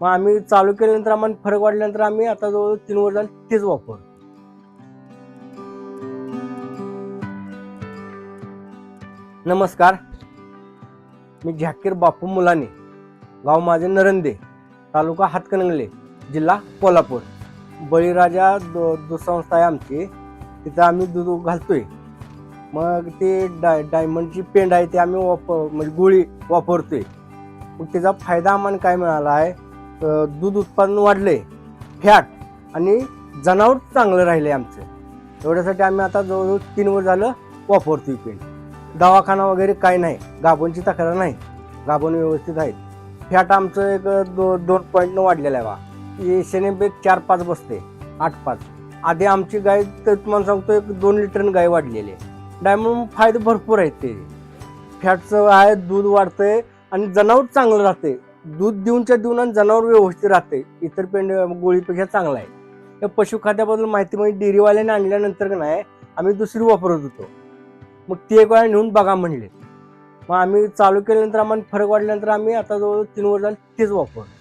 मग आम्ही चालू केल्यानंतर आम्हाला फरक वाढल्यानंतर आम्ही आता जवळ तीन वर्ष झाली तेच वापर नमस्कार. मी झाकीर बापू मुलाने गाव माझे नरंदे तालुका हातकणंगले जिल्हा कोल्हापूर. बळीराजा दो दूध संस्था आहे आमची. तिथं आम्ही दूध घालतोय. मग ते डाय डायमंडची पेंड आहे ते आम्ही वाप म्हणजे गोळी वापरतोय. मग त्याचा फायदा आम्हाला काय मिळाला आहे? दूध उत्पादन वाढले फॅट आणि जनावर चांगलं राहिले आमचं. एवढ्यासाठी आम्ही आता जवळजवळ तीन वर्ष झालं वापरतो पेंट दवाखाना वगैरे काय नाही गाभणची तक्रार नाही गाभण व्यवस्थित आहेत. फॅट आमचं एक दो दोन पॉईंटनं वाढलेलं आहे बा. एशियन बेग चार पाच बसते आठ पाच. आधी आमची गाय तर तुम्हाला सांगतो एक दोन लिटरनं गाय वाढलेली आहे. डायमंड फायदे भरपूर आहेत ते. फॅटचं आहे दूध वाढतंय आणि जनावर चांगलं राहते दूध देऊनच्या देऊन आणि जनावर व्यवस्थित राहते. इतर पेंड गोळीपेक्षा चांगला आहे. या पशुखाद्याबद्दल माहिती म्हणजे डेअरीवाल्याने आणल्यानंतर का नाही आम्ही दुसरी वापरत होतो. मग ते एक वेळा नेऊन बघा म्हणले. मग आम्ही चालू केल्यानंतर आम्हाला फरक वाढल्यानंतर आम्ही आता जवळ तीन वर्ष तेच वापरतो.